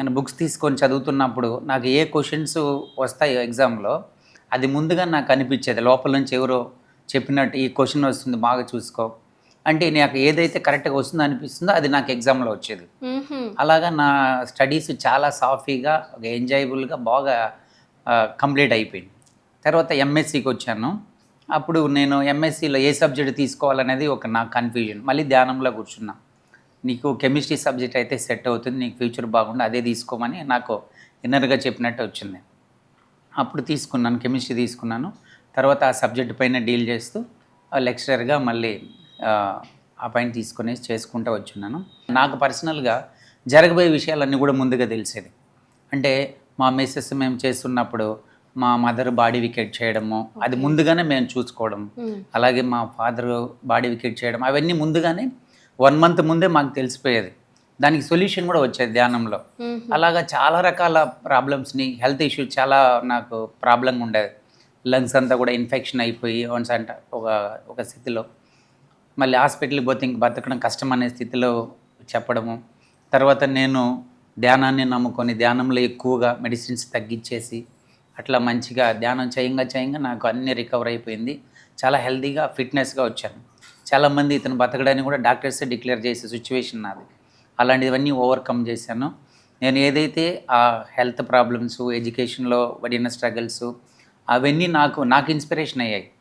నేను బుక్స్ తీసుకొని చదువుతున్నప్పుడు నాకు ఏ క్వశ్చన్స్ వస్తాయో ఎగ్జామ్లో అది ముందుగా నాకు అనిపించేది. లోపల నుంచి ఎవరో చెప్పినట్టు ఈ క్వశ్చన్ వస్తుంది బాగా చూసుకో. అంటే నాకు ఏదైతే కరెక్ట్గా వస్తుందో అనిపిస్తుందో అది నాకు ఎగ్జామ్లో వచ్చేది. అలాగా నా స్టడీస్ చాలా సాఫీగా ఒక ఎంజాయబుల్గా బాగా కంప్లీట్ అయిపోయింది. తర్వాత ఎంఎస్సికి వచ్చాను. అప్పుడు నేను ఎంఎస్సిలో ఏ సబ్జెక్ట్ తీసుకోవాలనేది ఒక నా కన్ఫ్యూజన్. మళ్ళీ ధ్యానంలో కూర్చున్నా. నీకు కెమిస్ట్రీ సబ్జెక్ట్ అయితే సెట్ అవుతుంది నీకు ఫ్యూచర్ బాగుండి అదే తీసుకోమని నాకు ఇన్నర్గా చెప్పినట్టు వచ్చింది. అప్పుడు తీసుకున్నాను కెమిస్ట్రీ తీసుకున్నాను. తర్వాత ఆ సబ్జెక్ట్ పైన డీల్ చేస్తూ లెక్చరర్గా మళ్ళీ ఆ, పైన తీసుకొని చేసుకుంటూ వచ్చున్నాను. నాకు పర్సనల్గా జరగబోయే విషయాలన్నీ కూడా ముందుగా తెలిసేది. అంటే మా మిస్సెస్ మేము చేస్తున్నప్పుడు మా మదర్ బాడీ వికెట్ చేయడము అది ముందుగానే మేము చూసుకోవడం. అలాగే మా ఫాదర్ బాడీ వికెట్ చేయడం అవన్నీ ముందుగానే వన్ మంత్ ముందే మాకు తెలిసిపోయేది. దానికి సొల్యూషన్ కూడా వచ్చేది ధ్యానంలో. అలాగా చాలా రకాల ప్రాబ్లమ్స్ని హెల్త్ ఇష్యూస్ చాలా నాకు ప్రాబ్లంగా ఉండేది. లంగ్స్ అంతా కూడా ఇన్ఫెక్షన్ అయిపోయి వన్స్ అంట ఒక ఒక స్థితిలో. మళ్ళీ హాస్పిటల్కి పోతే ఇంక బతకడం కష్టం అనే స్థితిలో చెప్పడము. తర్వాత నేను ధ్యానాన్ని నమ్ముకొని ధ్యానంలో ఎక్కువగా మెడిసిన్స్ తగ్గించేసి అట్లా మంచిగా ధ్యానం చేయంగా చేయంగా నాకు అన్ని రికవర్ అయిపోయింది. చాలా హెల్తీగా ఫిట్నెస్గా వచ్చాను. చాలామంది ఇతను బతకడానికి కూడా డాక్టర్సే డిక్లేర్ చేసే సిచ్యువేషన్ నాది. అలాంటివన్నీ ఓవర్కమ్ చేశాను. నేను ఏదైతే ఆ హెల్త్ ప్రాబ్లమ్స్ ఎడ్యుకేషన్లో పడిన స్ట్రగల్స్ అవన్నీ నాకు నాకు ఇన్స్పిరేషన్ అయ్యాయి.